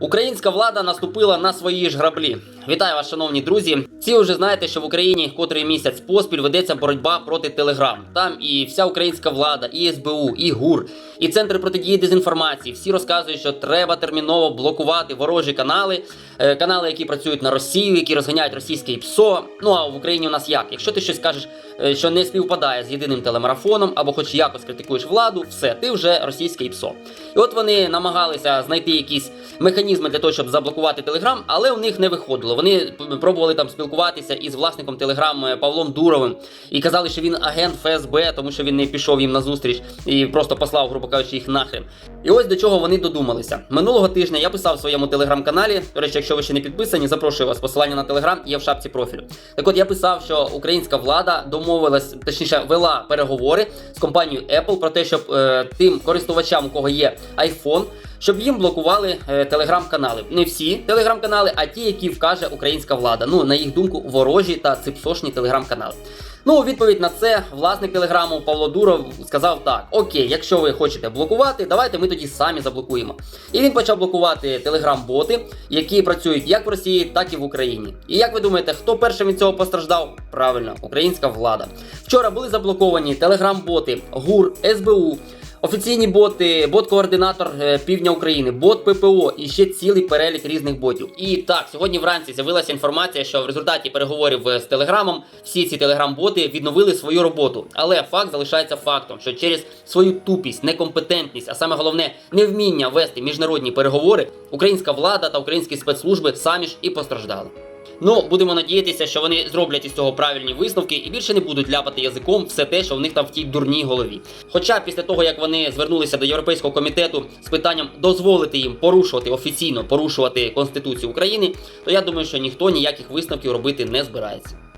Українська влада наступила на свої ж граблі. Вітаю вас, шановні друзі. Всі вже знаєте, що в Україні котрий місяць поспіль ведеться боротьба проти Телеграм. Там і вся українська влада, і СБУ, і ГУР, і центри протидії дезінформації. Всі розказують, що треба терміново блокувати ворожі канали, е, канали, які працюють на Росію, які розганяють російське ПСО. Ну а в Україні у нас як? Якщо ти щось кажеш, е, що не співпадає з єдиним телемарафоном, або хоч якось критикуєш владу, все, ти вже російське ПСО. І от вони намагалися знайти якісь механізми для того, щоб заблокувати Телеграм, але у них не виходило. Вони пробували там спілкуватися із власником Телеграм Павлом Дуровим і казали, що він агент ФСБ, тому що він не пішов їм на зустріч і просто послав, грубо кажучи, їх нахрен. І ось до чого вони додумалися. Минулого тижня я писав в своєму телеграм-каналі. До речі, якщо ви ще не підписані, запрошую вас. Посилання на телеграм є в шапці профілю. Так от я писав, що українська влада домовилась, точніше, вела переговори з компанією Apple про те, щоб е, тим користувачам, у кого є iPhone, щоб їм блокували е, телеграм-канали. Не всі телеграм-канали, а ті, які вкаже українська влада. Ну, на їх думку, ворожі та ципсошні телеграм-канали. Ну, у відповідь на це власник телеграму Павло Дуров сказав так: Окей, якщо ви хочете блокувати, давайте ми тоді самі заблокуємо. І він почав блокувати телеграм-боти, які працюють як в Росії, так і в Україні. І як ви думаєте, хто першим від цього постраждав? Правильно, українська влада. Вчора були заблоковані телеграм-боти, ГУР, СБУ. Офіційні боти, бот-координатор е, півдня України, бот ППО і ще цілий перелік різних ботів. І так, сьогодні вранці з'явилася інформація, що в результаті переговорів е, з Телеграмом всі ці телеграм-боти відновили свою роботу. Але факт залишається фактом, що через свою тупість, некомпетентність, а саме головне невміння вести міжнародні переговори, українська влада та українські спецслужби самі ж і постраждали. Ну, будемо надіятися, що вони зроблять із цього правильні висновки і більше не будуть ляпати язиком все те, що в них там в тій дурній голові. Хоча після того, як вони звернулися до Європейського комітету з питанням дозволити їм порушувати офіційно порушувати Конституцію України, то я думаю, що ніхто ніяких висновків робити не збирається.